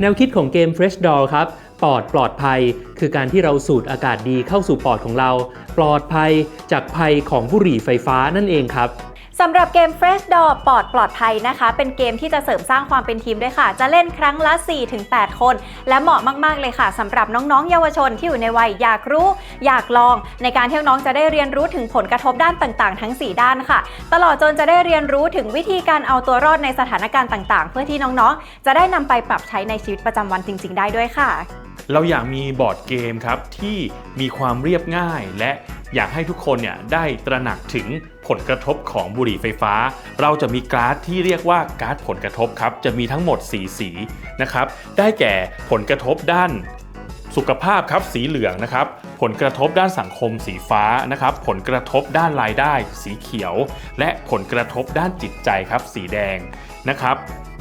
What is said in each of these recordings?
แนวคิดของเกม Fresh Doll ครับปลอดปลอดภัย คือการที่เราสูดอากาศดีเข้าสู่ปอดของเรา ปลอดภัยจากภัยของบุหรี่ไฟฟ้านั่นเองครับ สำหรับเกม Fresh Door ปลอดปลอดภัยนะคะ เป็นเกมที่จะเสริมสร้างความเป็นทีมด้วยค่ะ จะเล่นครั้งละ 4-8 คน และเหมาะมาก ๆ เลยค่ะสำหรับน้องๆ เยาวชนที่อยู่ในวัยอยากรู้ อยากลอง ในการที่น้องจะได้เรียนรู้ถึงผลกระทบด้านต่างๆ ทั้ง 4 ด้านค่ะ ตลอดจนจะได้เรียนรู้ถึงวิธีการเอาตัวรอดในสถานการณ์ต่าง ๆ เพื่อที่น้องๆ จะได้นำไปปรับใช้ในชีวิตประจำวันจริง ๆ ได้ด้วยค่ะ เราอยากมีบอร์ดเกมครับที่มีความเรียบง่ายและ อยากให้ทุกคนเนี่ยได้ตระหนักถึงผลกระทบของบุหรี่ไฟฟ้า เราจะมีการ์ดที่เรียกว่าการ์ดผลกระทบครับ จะมีทั้งหมด 4 สีนะครับ ได้แก่ผลกระทบด้านสุขภาพครับสีเหลืองนะครับ ผลกระทบด้านสังคมสีฟ้านะครับ ผลกระทบด้านรายได้ สีเขียว และผลกระทบด้านจิตใจครับสีแดงนะครับ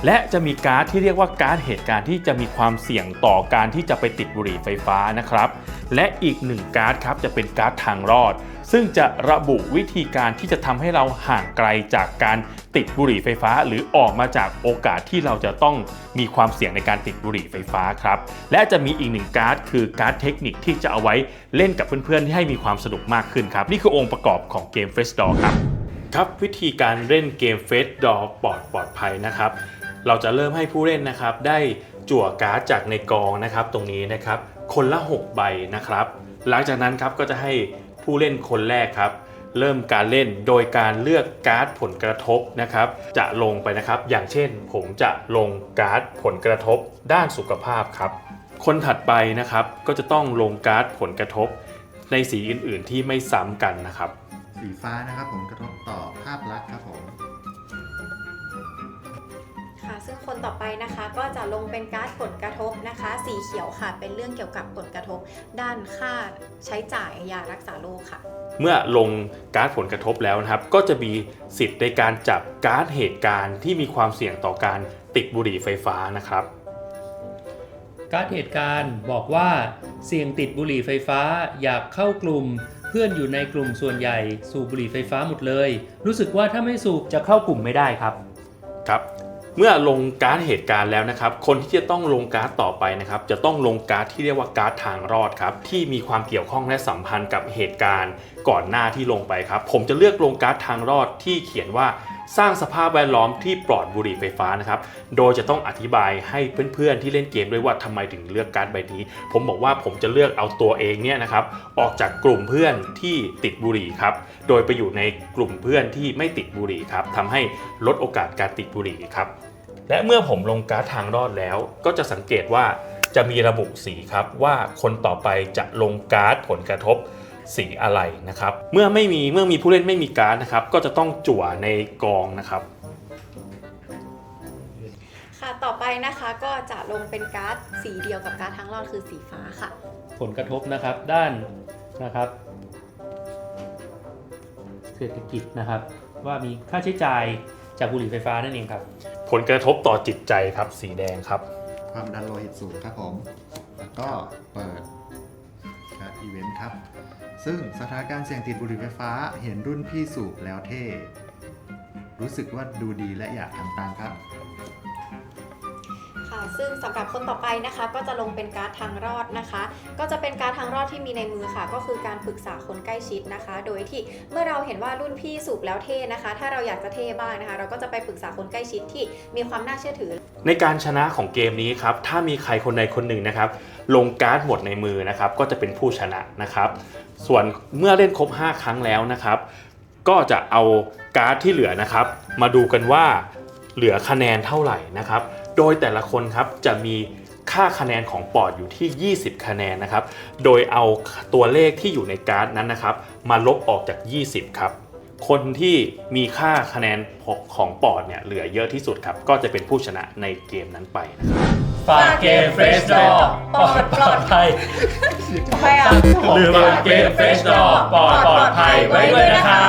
และจะมีการ์ดที่เรียกว่าการ์ดเหตุการณ์ที่จะมีความเสี่ยงต่อการที่จะไปติดบุหรี่ไฟฟ้านะครับ และอีกหนึ่งการ์ดครับจะเป็นการ์ดทางรอด ซึ่งจะระบุวิธีการที่จะทำให้เราห่างไกลจากการติดบุหรี่ไฟฟ้า หรือออกมาจากโอกาสที่เราจะต้องมีความเสี่ยงในการติดบุหรี่ไฟฟ้าครับ และจะมีอีกหนึ่งการ์ดคือการ์ดเทคนิคที่จะเอาไว้เล่นกับเพื่อนๆที่ให้มีความสนุกมากขึ้นครับ นี่คือองค์ประกอบของเกม f r e s h Door ครับครับวิธีการเล่นเกม f r e s h Door ปลอดปลอดภัยนะครับ เราจะเริ่มให้ผู้เล่นนะครับได้จั่วการ์ดจากในกองนะครับตรงนี้นะครับคนละ 6 ใบนะครับ หลังจากนั้นครับก็จะให้ผู้เล่นคนแรกครับ เริ่มการเล่นโดยการเลือกการ์ดผลกระทบนะครับ จะลงไปนะครับ อย่างเช่น ผมจะลงการ์ดผลกระทบด้านสุขภาพครับ คนถัดไปนะครับก็จะต้องลงการ์ดผลกระทบ ในสีอื่นๆ ที่ไม่ซ้ำกันนะครับ สีฟ้านะครับผมกระทบต่อภาพลักษณ์ครับผม ค่ะซึ่งคนต่อไปนะคะ ก็จะลงเป็นการ์ดผลกระทบนะคะ สีเขียวค่ะ เป็นเรื่องเกี่ยวกับผลกระทบ ด้านค่าใช้จ่ายยารักษาโรคค่ะ เมื่อลงการ์ดผลกระทบแล้วนะครับ ก็จะมีสิทธิ์ในการจับการ์ดเหตุการณ์ที่มีความเสี่ยงต่อการติดบุหรี่ไฟฟ้านะครับ การ์ดเหตุการณ์บอกว่าเสี่ยงติดบุหรี่ไฟฟ้าอยากเข้ากลุ่ม เพื่อนอยู่ในกลุ่มส่วนใหญ่สูบบุหรี่ไฟฟ้าหมดเลย รู้สึกว่าถ้าไม่สูบจะเข้ากลุ่มไม่ได้ครับ ครับ เมื่อลงการ์ดเหตุการณ์แล้วนะครับ คนที่จะต้องลงการ์ดต่อไปนะครับ จะต้องลงการ์ดที่เรียกว่าการ์ดทางรอดครับ ที่มีความเกี่ยวข้องและสัมพันธ์กับเหตุการณ์ก่อนหน้าที่ลงไปครับ ผมจะเลือกลงการ์ดทางรอดที่เขียนว่าสร้างสภาพแวดล้อมที่ปลอดบุหรี่ไฟฟ้านะครับ โดยจะต้องอธิบายให้เพื่อนๆที่เล่นเกมด้วยว่าทำไมถึงเลือกการ์ดใบนี้ ผมบอกว่าผมจะเลือกเอาตัวเองเนี่ยนะครับออกจากกลุ่มเพื่อนที่ติดบุหรี่ครับ โดยไปอยู่ในกลุ่มเพื่อนที่ไม่ติดบุหรี่ครับทำให้ลดโอกาสการติดบุหรี่ครับ และเมื่อผมลงการ์ดทางรอดแล้ว ก็จะสังเกตว่าจะมีระบุสีครับว่าคนต่อไปจะลงการ์ดผลกระทบสีอะไรนะครับ เมื่อไม่มีเมื่อมีผู้เล่นไม่มีการ์ดนะครับ ก็จะต้องจั่วในกองนะครับ ค่ะต่อไปนะคะก็จะลงเป็นการ์ดสีเดียวกับการ์ดทั้งรอดคือสีฟ้าค่ะ ผลกระทบนะครับด้านนะครับ เศรษฐกิจนะครับ ว่ามีค่าใช้จ่ายจากบุหรี่ไฟฟ้านั่นเองครับ ผลกระทบต่อจิตใจครับสีแดงครับ ความดันโลหิตสูงครับผม แล้วก็เปิดการอีเวนต์ครับ ซึ่งสถานการณ์เสี่ยงติดบุหรี่ไฟฟ้าเห็นรุ่นพี่สูบแล้วเท่ รู้สึกว่าดูดีและอยากทำตามครับ ซึ่งสำหรับคนต่อไปนะคะ ก็จะลงเป็นการ์ดทางรอดนะคะ ก็จะเป็นการ์ดทางรอดที่มีในมือค่ะ ก็คือการปรึกษาคนใกล้ชิดนะคะ โดยที่เมื่อเราเห็นว่ารุ่นพี่สูบแล้วเท่นะคะ ถ้าเราอยากจะเท่บ้างนะคะ เราก็จะไปปรึกษาคนใกล้ชิดที่มีความน่าเชื่อถือ ในการชนะของเกมนี้ครับถ้ามีใครคนใดคนหนึ่งนะครับ ลงการ์ดหมดในมือนะครับ ก็จะเป็นผู้ชนะนะครับ ส่วนเมื่อเล่นครบ 5 ครั้งแล้วนะครับ ก็จะเอาการ์ดที่เหลือนะครับ มาดูกันว่าเหลือคะแนนเท่าไหร่นะครับ โดยแต่ละคนครับจะมีค่าคะแนนของปอดอยู่ที่ 20 คะแนนนะครับ โดยเอาตัวเลขที่อยู่ในการ์ดนั้นนะครับ มาลบออกจาก 20 ครับ คนที่มีค่าคะแนนของปอดเนี่ยเหลือเยอะที่สุดครับ ก็จะเป็นผู้ชนะในเกมนั้นไปนะครับฝากเกม Fresh Door ปลอดปลอดภัยทำไมอะลืมฝากเกม Fresh Door ปลอดปลอดภัยไว้ด้วยนะครับ